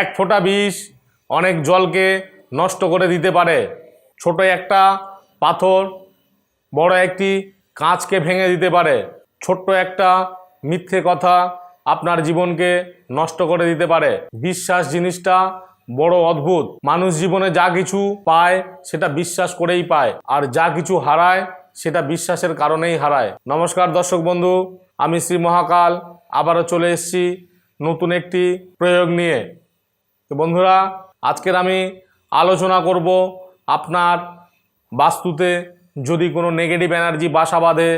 এক ফোঁটা বিষ অনেক জলকে নষ্ট করে দিতে পারে। ছোট একটা পাথর বড় একটি কাঁচকে ভেঙে দিতে পারে। ছোট্ট একটা মিথ্যে কথা আপনার জীবনকে নষ্ট করে দিতে পারে। বিশ্বাস জিনিসটা বড় অদ্ভুত। মানুষ জীবনে যা কিছু পায় সেটা বিশ্বাস করেই পায়, আর যা কিছু হারায় সেটা বিশ্বাসের কারণেই হারায়। নমস্কার দর্শক বন্ধু, আমি শ্রী মহাকাল, আবারও চলে এসেছি নতুন একটি প্রয়োগ নিয়ে। তো বন্ধুরা, আজকের আমি আলোচনা করব আপনার বাস্তুতে যদি কোনো নেগেটিভ এনার্জি বাসা বাঁধে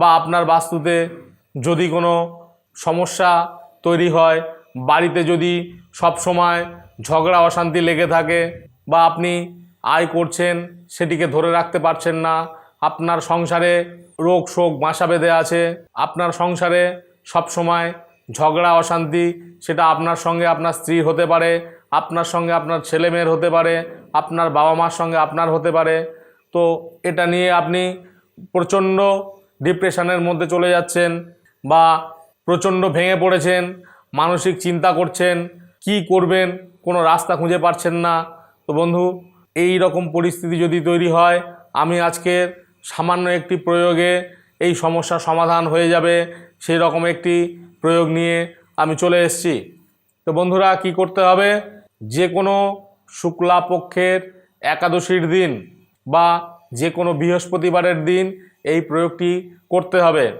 বা আপনার বাস্তুতে যদি কোনো সমস্যা তৈরি হয়, বাড়িতে যদি সব সময় ঝগড়া, অশান্তি লেগে থাকে বা আপনি আয় করছেন সেটিকে ধরে রাখতে পারছেন না, আপনার সংসারে রোগ শোক বাসা বেঁধে আছে, আপনার সংসারে সব সময় ঝগড়া, অশান্তি, সেটা আপনার সঙ্গে আপনার স্ত্রী হতে পারে আপনার সঙ্গে আপনার ছেলে মেয়ের হতে পারে, আপনার বাবা মার সঙ্গে আপনার হতে পারে। তো এটা নিয়ে আপনি প্রচণ্ড ডিপ্রেশনের মধ্যে চলে যাচ্ছেন বা প্রচণ্ড ভেঙে পড়েছেন, মানসিক চিন্তা করছেন, কি করবেন, কোনো রাস্তা খুঁজে পাচ্ছেন না। তো বন্ধু, এই রকম পরিস্থিতি যদি তৈরি হয়, আমি আজকের সামান্য একটি প্রয়োগে এই সমস্যার সমাধান হয়ে যাবে সেই রকম একটি প্রয়োগ নিয়ে আমি চলে এসেছি। তো বন্ধুরা, কি করতে হবে? যে কোনো শুক্লা পক্ষের একাদশীর দিন বা যে কোনো বৃহস্পতিবারের দিন এই প্রয়োগটি করতে হবে।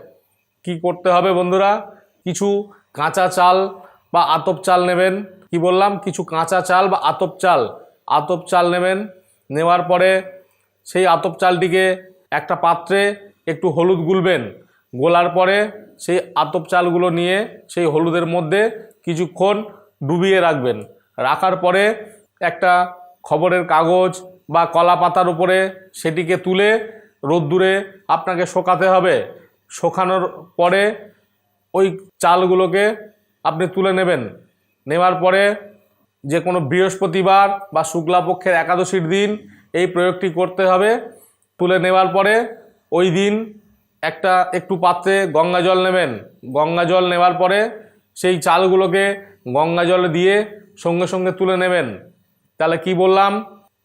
কি করতে হবে বন্ধুরা? কিছু কাঁচা চাল বা আতপ চাল নেবেন। কি বললাম? কিছু কাঁচা চাল বা আতপ চাল। আতপ চাল নেবেন। নেওয়ার পরে সেই আতপ চালটিকে একটা পাত্রে একটু হলুদ গুলবেন। গোলার পরে সেই আতপ চালগুলো নিয়ে সেই হলুদের মধ্যে কিছুক্ষণ ডুবিয়ে রাখবেন। রাখার পরে একটা খবরের কাগজ বা কলা পাতার উপরে সেটিকে তুলে রোদ্দুরে আপনাকে শোকাতে হবে। শোকানোর পরে ওই চালগুলোকে আপনি তুলে নেবেন। নেওয়ার পরে যে কোনো বৃহস্পতিবার বা শুক্লাপক্ষের একাদশীর দিন এই প্রয়োগটি করতে হবে। তুলে নেওয়ার পরে ওই দিন একটা একটু পাত্রে গঙ্গা জল নেবেন। গঙ্গা জল নেওয়ার পরে সেই চালগুলোকে গঙ্গা জলে দিয়ে সঙ্গে সঙ্গে তুলে নেবেন। তাহলে কি বললাম?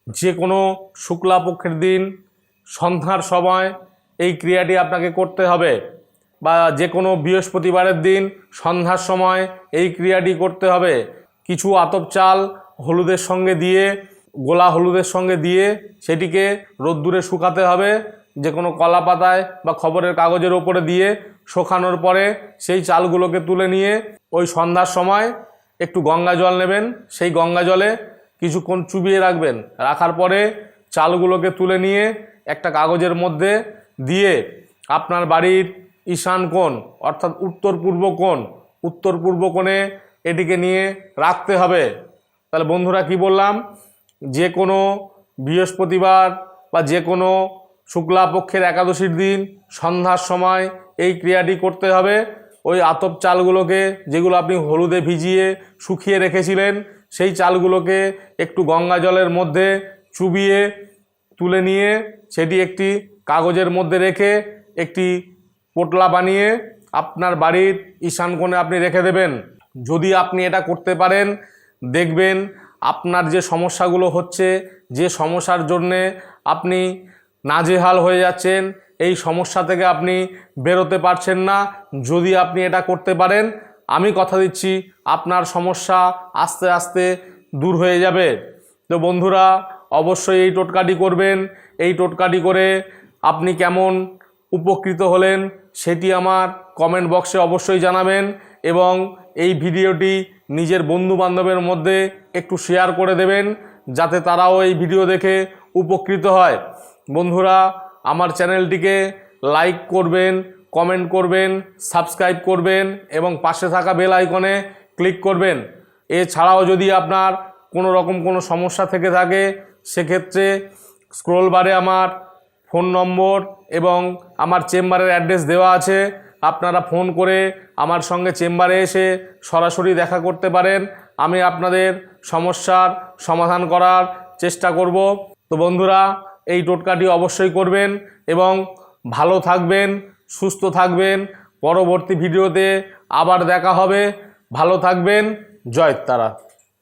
যে কোনো শুক্লাপক্ষের দিন, সন্ধ্যার সময় এই ক্রিয়াটি আপনাকে করতে হবে। বা যে কোনো বৃহস্পতিবারের দিন, সন্ধ্যার সময় এই ক্রিয়াটি করতে হবে। কিছু আতপ চাল হলুদের সঙ্গে দিয়ে, গোলা হলুদের সঙ্গে দিয়ে সেটিকে রোদ্দুরে শুকাতে হবে। যে কোনো কলা পাতায় বা খবরের কাগজের ওপরে দিয়ে শোকানোর পরে সেই চালগুলোকে তুলে নিয়ে ওই সন্ধ্যার সময় একটু গঙ্গা জল নেবেন, সেই গঙ্গা জলে কিছুক্ষণ চুবিয়ে রাখবেন। রাখার পরে চালগুলোকে তুলে নিয়ে একটা কাগজের মধ্যে দিয়ে আপনার বাড়ির ঈশান কোণ, অর্থাৎ উত্তর পূর্ব কোণ, উত্তর পূর্ব কোণে এটিকে নিয়ে রাখতে হবে। তাহলে বন্ধুরা কি বললাম? যে কোনো বৃহস্পতিবার বা যে কোনো শুক্লা পক্ষের একাদশীর দিন সন্ধ্যার সময় এই ক্রিয়াটি করতে হবে। ওই আতপ চালগুলোকে যেগুলো আপনি হলুদে ভিজিয়ে শুকিয়ে রেখেছিলেন, সেই চালগুলোকে একটু গঙ্গা জলের মধ্যে চুবিয়ে তুলে নিয়ে সেটি একটি কাগজের মধ্যে রেখে একটি পোটলা বানিয়ে আপনার বাড়ির ঈশান কোণে আপনি রেখে দেবেন। যদি আপনি এটা করতে পারেন, দেখবেন আপনার যে সমস্যাগুলো হচ্ছে, যে সমস্যার জন্যে আপনি নাজেহাল হয়ে যাচ্ছেন এই সমস্যা থেকে আপনি বেরোতে পারছেন না। যদি আপনি এটা করতে পারেন, আমি কথা দিচ্ছি, আপনার সমস্যা আস্তে আস্তে দূর হয়ে যাবে। তো বন্ধুরা, অবশ্যই এই টোটকাটি করবেন। এই টোটকাটি করে আপনি কেমন উপকৃত হলেন সেটি আমার কমেন্ট বক্সে অবশ্যই জানাবেন এবং এই ভিডিওটি নিজের বন্ধু বান্ধবের মধ্যে একটু শেয়ার করে দেবেন, যাতে তারাও এই ভিডিও দেখে উপকৃত হয়। বন্ধুরা আমার চ্যানেলটিকে লাইক করবেন, কমেন্ট করবেন, সাবস্ক্রাইব করবেন এবং পাশে থাকা বেল আইকনে ক্লিক করবেন। এছাড়াও যদি আপনার কোনো রকম কোনো সমস্যা থেকে থাকে, সেক্ষেত্রে স্ক্রোল বারে আমার ফোন নম্বর এবং আমার চেম্বারের অ্যাড্রেস দেওয়া আছে। আপনারা ফোন করে আমার সঙ্গে চেম্বারে এসে সরাসরি দেখা করতে পারেন। আমি আপনাদের সমস্যার সমাধান করার চেষ্টা করব। তো বন্ধুরা এই টোটকাটি অবশ্যই করবেন এবং ভালো থাকবেন, সুস্থ থাকবেন। পরবর্তী ভিডিওতে আবার দেখা হবে। ভালো থাকবেন। জয় তারা।